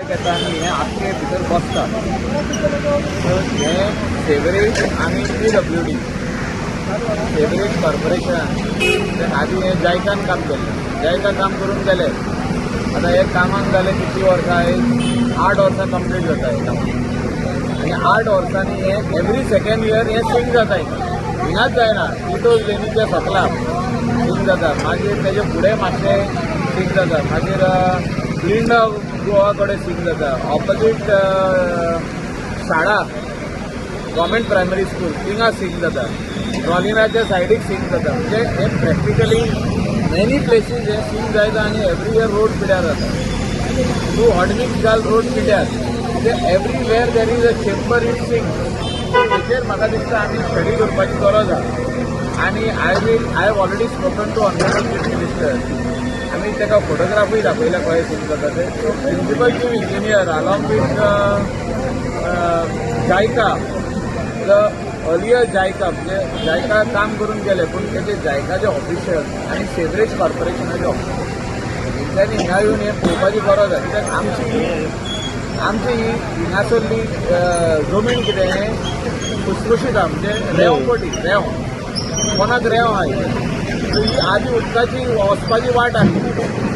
घेता आनी हे आख्खे भितर बसता सो हे सेवरेज आनी P W D sewerage corporation आधी हे जायकान काम केल्लें जायकान काम करून गेले आतां हे कामाक जालें कितली वर्सां एक आठ वर्सां कंप्लीट जाता हे कामाक आनी आठ वर्सांनी हे एवरी सेकेंड इयर हे सिंक जाता हिंगा हिंगाच जायना टिटोज लेनीच्या सकला सिंक जाता मागीर तेजे फुडें मातशें सिंक जाता मागीर ग्रीन गोवा कडेन सिंक जाता ऑपोजीट शाळा गव्हर्मेंट प्रायमरी स्कूल थिंगा सिंक जाता. ट्रॉलिनाच्या सायडीक सिंक जाता. म्हणजे हे प्रॅक्टिकली मेनी प्लेसीस हे सिंक जायता आनी एवरी इयर रोड पिड्यार जाता. तू हॉटमिक्स घाल रोड पिड्यार म्हणजे everywhere there is a chamber in sink तेचेर म्हाका दिसता आमी स्टडी करपाची गरज आहा. आनी I will I have already spoken to honourable chief minister आमी ताका फोटोग्राफूय दाखयल्या कळ्ळे सिंक जाता ते so principal chief engineer along with JICA earlier JICA म्हणजे जायका काम करून गेले पूण तेचे जायकाचे ऑफिशियल आनी सेवरेज कॉर्पोरेशनाचे ऑफिशियल तेंच्यांनी हिंगा येवन हें पळोवपाची गरज आसा कित्याक आमची आमची ही हिंगासरली जमीन कितें खुसखुशीत आहा म्हणजे रेंव पटी रेंव कोणाक रेंव आहा? ही. सो ही आदी उदकाची वचपाची वाट आहे.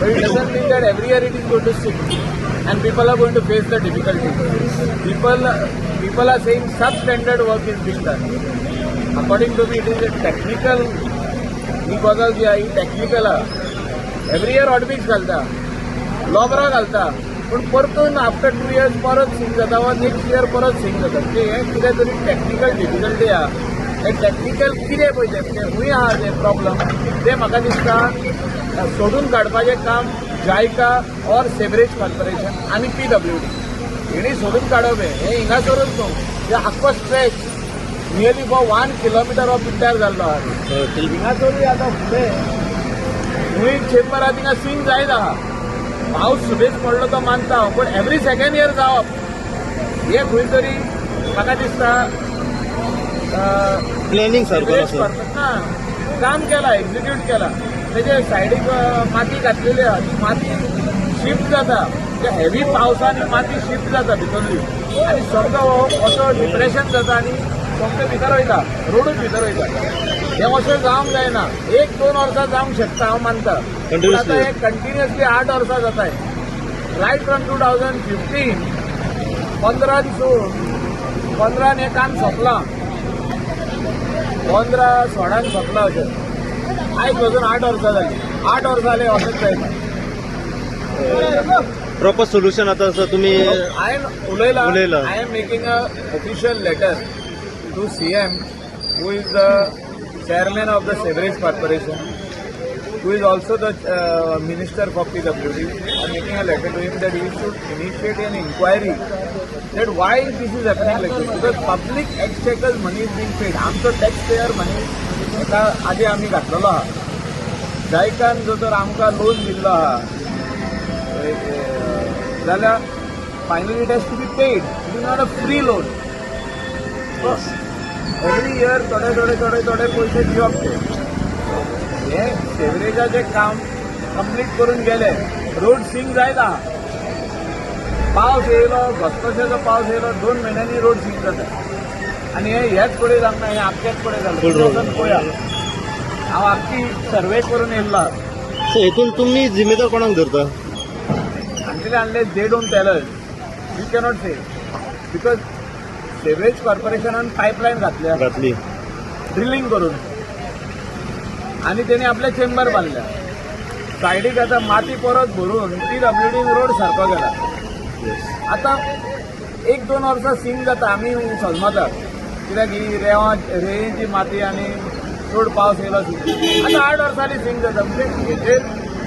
But it doesn't mean that every year it is going to sick and people are going to face the difficulty people people are saying substandard work is been done according to me it is a technical ही गजाल जी आहे ही technical आहा every year ऑटमिक्स घालता लॉबरा घालता पूण परतून आफ्टर टू इयर्स परत सींग जाता वा नेक्स्ट इयर परत सींग जाता. म्हणजे हे कितें तरी टेक्निकल डिफिकल्टी आहा. हे टेक्निकल कितें पळय तें म्हणजे खूंय आहा तें प्रोब्लम ते म्हाका दिसता सोडून काडपाचें काम जायका ऑर सेवरेज कॉर्पोरेशन आनी पी डब्ल्यू डी. हेणी सोडून काडप हे हे हिंगासरूच न्हू हे आख्खो stretch nearly for one kilometre of पिड्ड्यार जाल्लो आहा. हिंगासरूय आतां फुडें मुळी चेंबर आहा थिंगा सिंक जायत आहा पावस सुबेज पडलो तो मानता. हांव पूण एवरी सेकंड इयर जावप हे खंय तरी म्हाका दिसता प्लॅनिंग सारको ना काम केला एक्झिक्यूट केला. त्याचे सायडीक माती घातलेली आहा. ती माती शिफ्ट जाता. म्हणजे हेवी पावसान ही माती शिफ्ट जाता भितरली. आनी समको असो डिप्रेशन जाता आनी समको भितर वयता रोडूच भितर वयता हे अशें जावंक जायना एक दोन वर्सां जावंक शकता हांव मानता पूण. आतां हे कंटिन्युअसली आठ वर्सां जाताय right from two thousand fifteen पंदरा दिसून पंदरान हें काम सोंपलां. पंदरा सोळान सोंपला अशें आयज वचून आठ वर्सां जाली आठ वर्सां जाले अशेंच जायना प्रॉपर सोल्युशन आतां आसा तुमी हांवें उलयलां उलयलां. I am making a official letter to C M who is the chairman of the sewerage corporation who is also the uh, minister for PWD, I'm making a letter to him that he should initiate an inquiry that why this is happening like this. Because public exchequer's money is being paid. आमचो tax payer money एका आदी आमी घातलेलो आहा जायकान जो तर आमकां loan दिल्लो आहा जाल्यार finally it has to be paid it is not a free loan every year थोडे थोडे थोडे थोडे पयशे दिवप ते हे सेवरेजाचे काम कंप्लीट करून गेले रोड सिंक जायत आहा पावस येयलो घसघशेचो पावस येयलो दोन म्हयन्यांनी रोड सिंक जाता आनी हे हेच कडेन जावना हे कडेन Full जालें पळया हांव आख्खी सर्वे करून येयल्लो आहा. सो हेतून तुमी जिम्मेदार कोणाक धरता? unless they don't tell us, we cannot say. Because sewerage कॉर्पोरेशनान pipeline घातल्या. घातली. ड्रिलिंग करून. आणि त्यांनी आपले चेंबर बांधल्या. सायडीक आता माती परत भरून पी डब्ल्यू डी रोड सारको गेला आता एक दोन वर्सां सिंक जाता आमी सजमतात कित्याक ही रेंवा रेंची माती आनी चड पावस येयलो आता आठ वर्सांनी सिंक जाता. म्हणजे हेजेर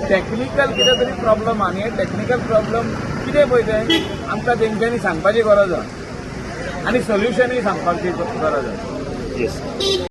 टॅक्निकल कितें तरी प्रॉब्लम आहा हे टॅक्निकल प्रॉब्लम कितें पळय तें आमकां तेंच्यांनी सांगपाची गरज आहा. आनी सोल्युशनूय सांगपाची गरज आहा.